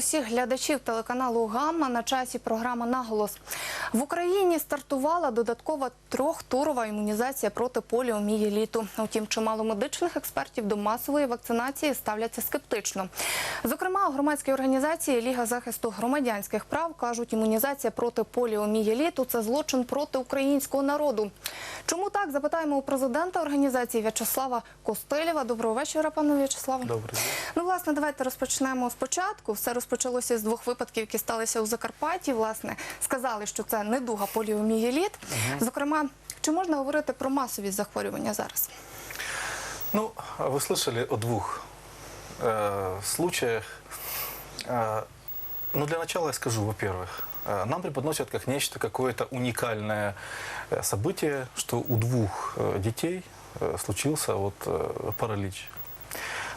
усіх глядачів телеканалу Гамма на часі програма Наголос в Україні стартувала додаткова трьохтурова імунізація проти поліомієліту. Утім, чимало медичних експертів до масової вакцинації ставляться скептично. Зокрема, у громадській організації Ліга захисту громадянських прав кажуть, імунізація проти поліомієліту це злочин проти українського народу. Чому так запитаємо у президента організації В'ячеслава Костилєва. Доброго вечора, пане В'ячеславе. Добрий. Ну, власне, давайте розпочнемо спочатку. Все розпочалося з двох випадків, які сталися у Закарпатті. Власне, сказали, що це недуга поліомієліт. Зокрема, чи можна говорити про масові захворювання зараз? Ну, вы слышали о двух э, случаях. Э, ну, для начала я скажу, во-первых, нам преподносят как нечто какое-то уникальное э, событие, что у двух э, детей э, случился вот паралич.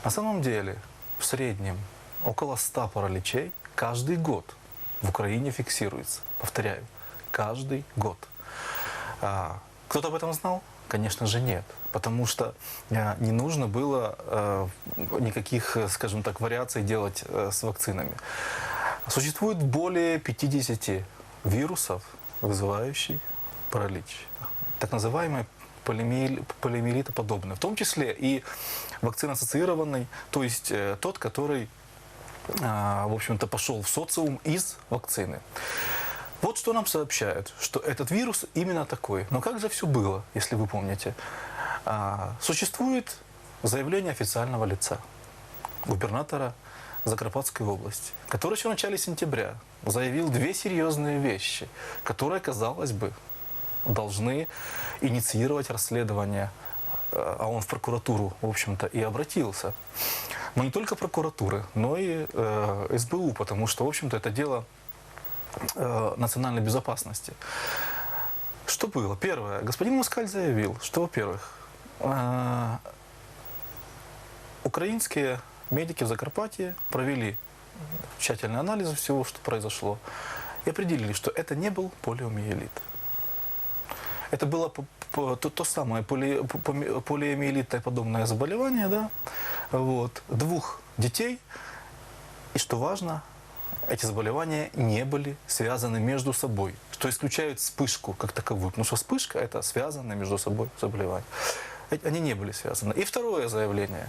На самом деле, в среднем около 100 параличей каждый год в Украине фиксируется. Повторяю, каждый год. Кто-то об этом знал? Конечно же нет. Потому что э, не нужно было э, никаких, э, скажем так, вариаций делать с вакцинами. Существует более 50 вирусов, вызывающих паралич. Так называемые полиомиел- полиомиелитоподобные. В том числе и вакцина-ассоциированный, то есть тот, который, в общем-то, пошел в социум из вакцины. Вот что нам сообщают, что этот вирус именно такой. Но как же все было, если вы помните? А, Существует заявление официального лица, губернатора Закарпатской области, который еще в начале сентября заявил две серьезные вещи, которые, казалось бы, должны инициировать расследование, а он в прокуратуру, в общем-то, и обратился. Но не только прокуратуры, но и э, СБУ, потому что, в общем-то, это дело э, национальной безопасности. Что было? Первое. Господин Москаль заявил, что, во-первых, э, украинские медики в Закарпатье провели тщательный анализ всего, что произошло, и определили, что это не был полиомиелит. Это было то, то самое поли, полиомиелитное подобное заболевание, да, вот, двух детей, и что важно, эти заболевания не были связаны между собой, что исключает вспышку как таковую, потому что вспышка это связанные между собой заболевания. Э- Они не были связаны. И второе заявление,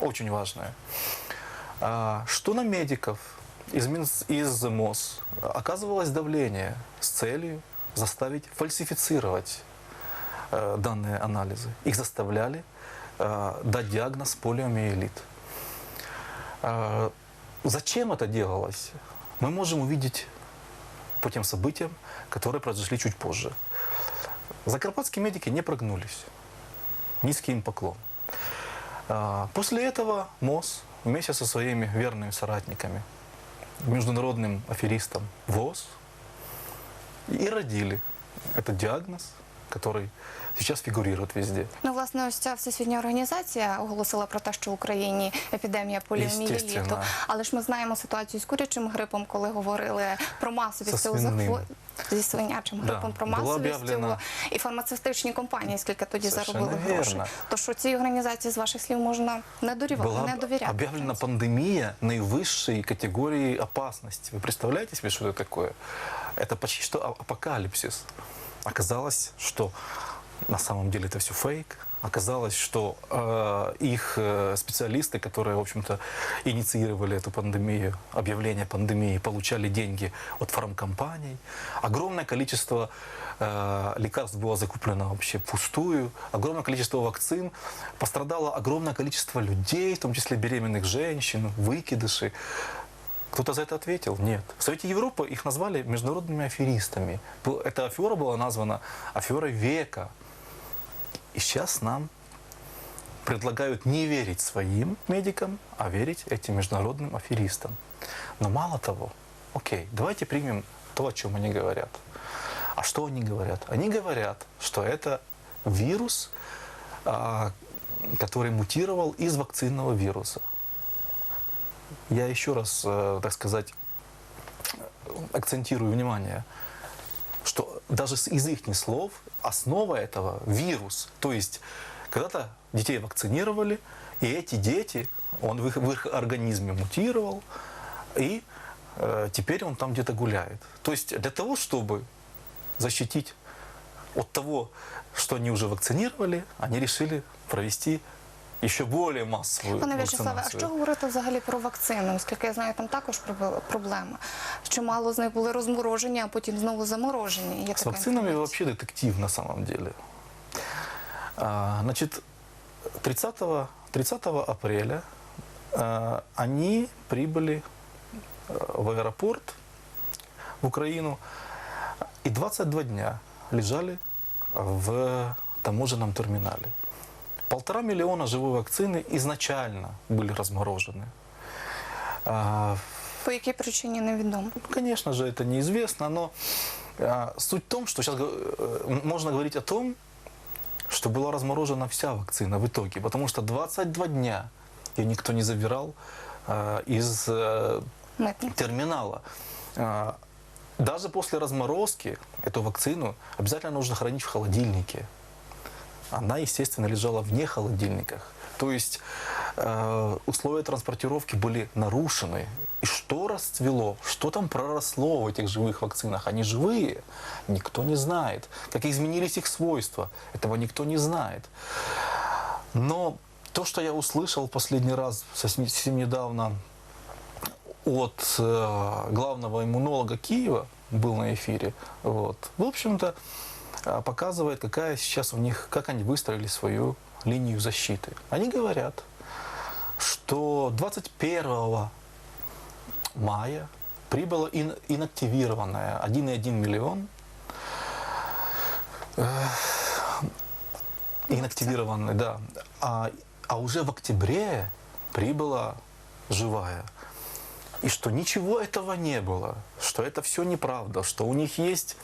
очень важное, А, что на медиков из, Минс- из МОЗ оказывалось давление с целью заставить фальсифицировать э, данные анализы. Их заставляли э, дать диагноз полиомиелит. Зачем это делалось? Мы можем увидеть по тем событиям, которые произошли чуть позже. Закарпатские медики не прогнулись. Низкий им поклон. А, После этого МОЗ вместе со своими верными соратниками, международным аферистом ВОЗ, и родили этот диагноз, который сейчас фигурирует везде. Ну, власне, ось ця всесвітня організація оголосила про те, що в Україні епідемія поліомієліту. Естественно. Але ж ми знаємо ситуацію з курячим грипом, коли говорили про масовість Со цього свинним. захворювання. Зі свинячим Да, грипом про було масовість об'явлено- цього і фармацевтичні компанії, скільки тоді Совершенно заробили грошей. вірно. То що цій організації з ваших слів можна не дорівати, Была не довіряти. объявлена пандемия наивысшей категории опасности. Вы представляете себе, что это такое? Это почти что а- апокалипсис. Оказалось, что на самом деле это все фейк. Оказалось, что э, их э, специалисты, которые, в общем-то, инициировали эту пандемию, объявление пандемии, получали деньги от фармкомпаний. Огромное количество э, лекарств было закуплено вообще впустую. Огромное количество вакцин. Пострадало огромное количество людей, в том числе беременных женщин, выкидышей. Кто-то за это ответил? Нет. В Совете Европы их назвали международными аферистами. Эта афера была названа аферой века. И сейчас нам предлагают не верить своим медикам, а верить этим международным аферистам. Но мало того, окей, давайте примем то, о чем они говорят. А что они говорят? Они говорят, что это вирус, а, который мутировал из вакцинного вируса. Я еще раз, э, так сказать, акцентирую внимание, что даже из их слов основа этого вирус. То есть когда-то детей вакцинировали, и эти дети, он в их, в их организме мутировал, и э, теперь он там где-то гуляет. То есть для того, чтобы защитить от того, что они уже вакцинировали, они решили провести еще более массовую Пане В'ячеславе, а що говорити взагалі про вакцини? Оскільки я знаю, там також проблема. Що мало з них були розморожені, а потім знову заморожені. Є С вакцинами вообще детектив на самом деле. А, Значит, 30, 30 апреля а, они прибыли в аэропорт в Украину и 22 дня лежали в таможенном терминале. Полтора миллиона живой вакцины изначально были разморожены. А, По якій причині невідомо. Конечно же, это неизвестно, но а, суть в том, что сейчас можно говорить о том, что была разморожена вся вакцина в итоге, потому что 22 дня ее никто не забирал а, из э, Митник. терминала. А, Даже после разморозки эту вакцину обязательно нужно хранить в холодильнике. Она, естественно, лежала вне холодильниках. То есть э, условия транспортировки были нарушены. И что расцвело, что там проросло в этих живых вакцинах? Они живые, никто не знает. Как изменились их свойства, этого никто не знает. Но то, что я услышал последний раз совсем недавно от э, главного иммунолога Киева, был на эфире, вот, в общем-то, показывает, какая сейчас у них, как они выстроили свою линию защиты. Они говорят, что 21 мая прибыло ин- инактивированное 1,1 миллион э, инактивированный, да. А, а уже в октябре прибыла живая. И что ничего этого не было, что это все неправда, что у них есть,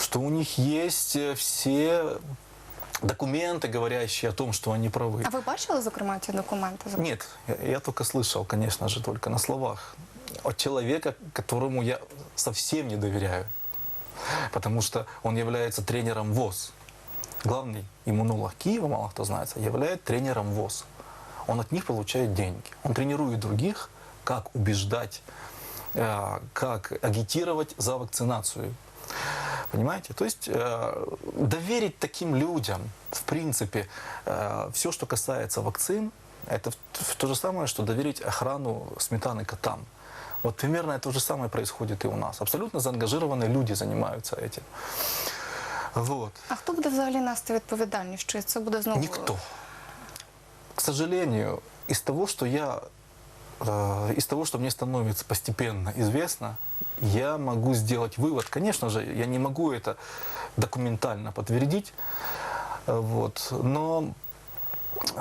что у них есть э, все документы, говорящие о том, что они правы. А ви бачили, зокрема, ці документи? Нет, я, я только слышал, конечно же, только на словах от человека, которому я совсем не доверяю, потому что он является тренером ВОЗ. Главный иммунолог Киева, мало кто знает, является тренером ВОЗ. Он от них получает деньги. Он тренирует других, как убеждать, э, как агитировать за вакцинацию. Понимаете? То есть э, доверить таким людям, в принципе, все, что касается вакцин, это в- в то же самое, что доверить охрану сметаны котам. Вот примерно то же самое происходит и у нас. Абсолютно заангажированные люди занимаются этим. Вот. А хто буде взагалі нести відповідальність? Чи це буде знову Никто. К сожалению, из того, что я, э, из того, что мне становится постепенно известно, я могу сделать вывод. Конечно же, я не могу это документально подтвердить, э, вот, но э,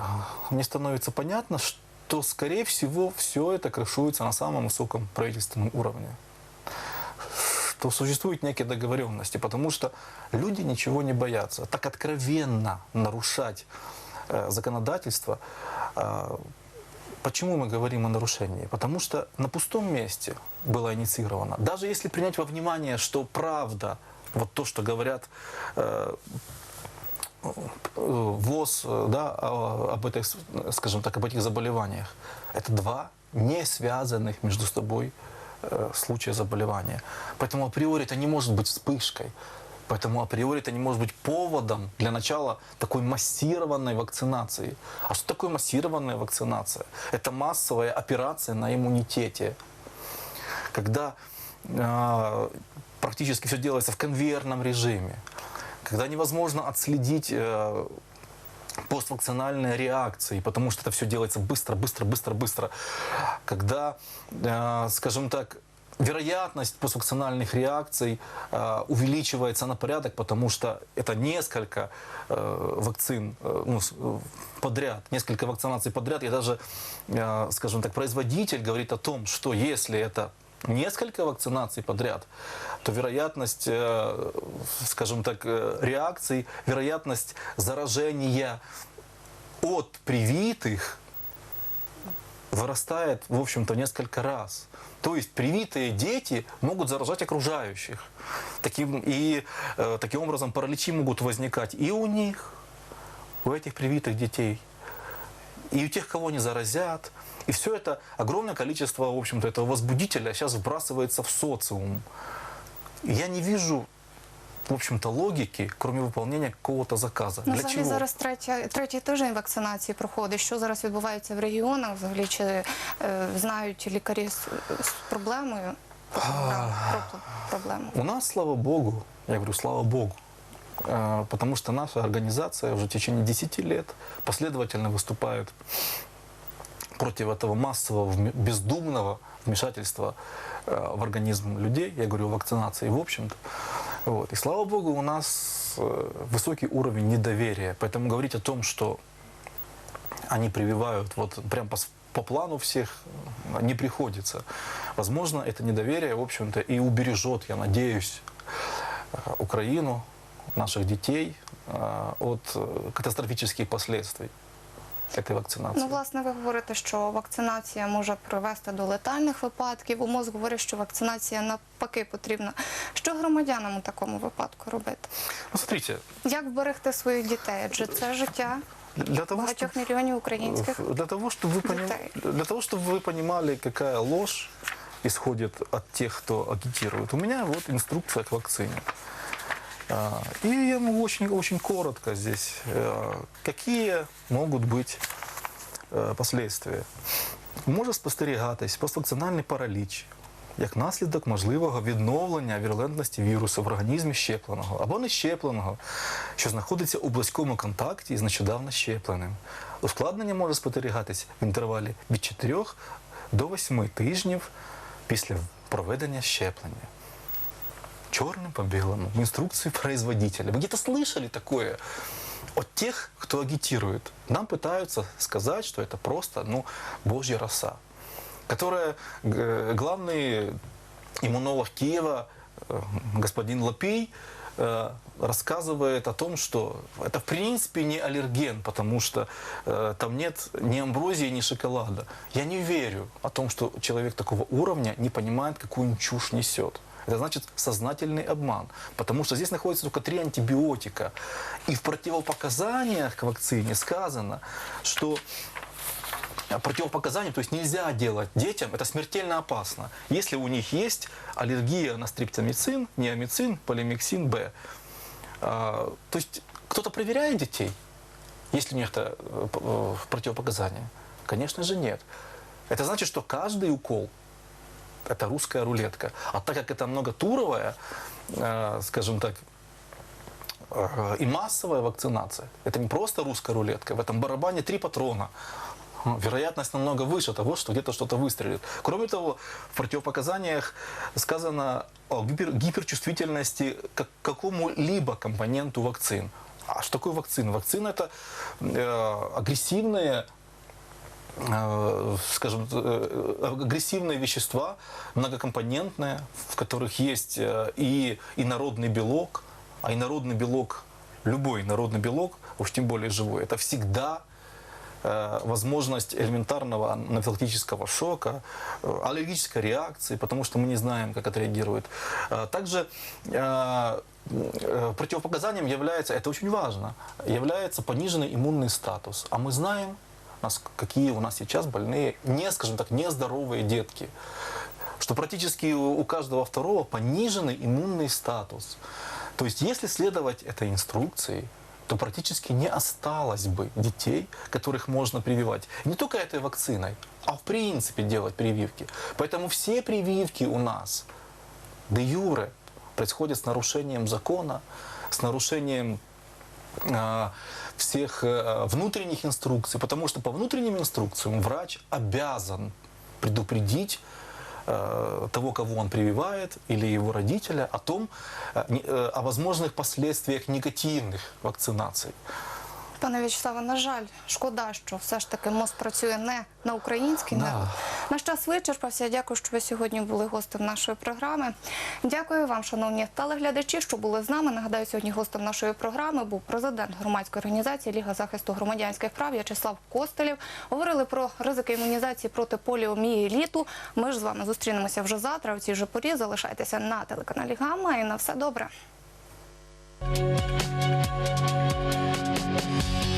мне становится понятно, что, скорее всего, все это крышуется на самом высоком правительственном уровне что существуют некие договоренности, потому что люди ничего не боятся. Так откровенно нарушать э, законодательство. Почему мы говорим о нарушении? Потому что на пустом месте было инициировано. Даже если принять во внимание, что правда, вот то, что говорят э, э, ВОЗ э, да, об этих, скажем так, об этих заболеваниях, это два не связанных между собой э, случая заболевания. Поэтому априори это не может быть вспышкой. Поэтому априори это не может быть поводом для начала такой массированной вакцинации. А что такое массированная вакцинация? Это массовая операция на иммунитете. Когда э, практически все делается в конвейерном режиме. Когда невозможно отследить э, поствакцинальные реакции, потому что это все делается быстро, быстро, быстро, быстро. Когда, э, скажем так, вероятность поствакцинальных реакций э, увеличивается на порядок, потому что это несколько э, вакцин э, ну, подряд, несколько вакцинаций подряд. И даже, скажем так, производитель говорит о том, что если это несколько вакцинаций подряд, то вероятность, скажем так, реакций, вероятность заражения от привитых вырастает, в общем-то, несколько раз. То есть привитые дети могут заражать окружающих. Таким, и э, таким образом параличи могут возникать и у них, у этих привитых детей, и у тех, кого они заразят, И все это, огромное количество, в общем-то, этого возбудителя сейчас вбрасывается в социум. Я не вижу, в общем-то, логики, кроме выполнения какого-то заказа. Ну, Для взагалі чего? зараз третя, третій тиждень вакцинації проходить. Що зараз відбувається в регіонах? Взагалі чи е, знають лікарі з, з проблемою? Про, про проблему. У нас, слава богу, я говорю, слава богу, э, потому что наша организация уже в течение 10 лет последовательно выступает против этого массового, вме- бездумного вмешательства э, в организм людей, я говорю о вакцинации в общем-то. вот. И слава богу, у нас э, высокий уровень недоверия. Поэтому говорить о том, что они прививают вот прям по, по плану всех э, не приходится. Возможно, это недоверие, в общем-то, и убережет, я надеюсь, э, Украину, наших детей от катастрофических последствий этой вакцинации. Ну, власне, ви говорите, що вакцинація може привести до летальних випадків. УМОЗ говорить, що вакцинація навпаки потрібна. Що громадянам у такому випадку робити? Ну, смотрите, Як вберегти своїх дітей? Адже це життя для того, багатьох чтобы, мільйонів українських. для того, чтобы вы поним- детей. для того, чтобы вы понимали, какая ложь исходит от тех, кто агитирует. У меня вот инструкция к вакцине. А, И я могу очень, очень коротко здесь. э, Какие могут быть э, последствия? Може спостерігатись поствакцинальний параліч, як наслідок можливого відновлення вірулентності вірусу в організмі щепленого або нещепленого, що знаходиться у близькому контакті з нещодавно щепленим. Ускладнення може спостерігатись в інтервалі від 4 до 8 тижнів після проведення щеплення. Черным по белому, в инструкции производителя. Вы где-то слышали такое от тех, кто агитирует? Нам пытаются сказать, что это просто ну, божья роса, которая э, главный иммунолог Киева, э, господин Лапей, э, рассказывает о том, что это в принципе не аллерген, потому что э, там нет ни амброзии, ни шоколада. Я не верю о том, что человек такого уровня не понимает, какую он чушь несет. Это значит сознательный обман, потому что здесь находится только три антибиотика. И в противопоказаниях к вакцине сказано, что противопоказаний, то есть нельзя делать детям, это смертельно опасно, если у них есть аллергия на стриптомицин, неомицин, полимиксин Б. А, То есть кто-то проверяет детей, если у них это э, э, противопоказания? Конечно же нет. Это значит, что каждый укол – это русская рулетка. А так как это многотуровая, э, скажем так, э, и массовая вакцинация. Это не просто русская рулетка. В этом барабане три патрона. Вероятность намного выше того, что где-то что-то выстрелит. Кроме того, в противопоказаниях сказано о гипер- гиперчувствительности к какому-либо компоненту вакцин. А что такое вакцина? Вакцина это э, агрессивные скажем, э, агрессивные вещества, многокомпонентные, в которых есть э, и инородный белок, а инородный белок, любой инородный белок, уж тем более живой, это всегда э, возможность элементарного анафилактического шока, э, аллергической реакции, потому что мы не знаем, как отреагирует. Э, Также э, э, противопоказанием является, это очень важно, является пониженный иммунный статус. А мы знаем, нас, какие у нас сейчас больные, не, скажем так, нездоровые детки. Что практически у каждого второго пониженный иммунный статус. То есть, если следовать этой инструкции, то практически не осталось бы детей, которых можно прививать. Не только этой вакциной, а в принципе делать прививки. Поэтому все прививки у нас де юре происходят с нарушением закона, с нарушением всех э, внутренних инструкций, потому что по внутренним инструкциям врач обязан предупредить э, того, кого он прививает, или его родителя, о том, э, о возможных последствиях негативных вакцинаций. Пане В'ячеславе, на жаль, шкода, що все ж таки МОЗ працює не на український Да. народ. Наш час вичерпався. Дякую, що ви сьогодні були гостем нашої програми. Дякую вам, шановні телеглядачі, що були з нами. Нагадаю, сьогодні гостем нашої програми був президент громадської організації Ліга захисту громадянських прав В'ячеслав Костелєв. Говорили про ризики імунізації проти поліомії літу. Ми ж з вами зустрінемося вже завтра. У цій же порі залишайтеся на телеканалі Гамма і на все добре. Thank you.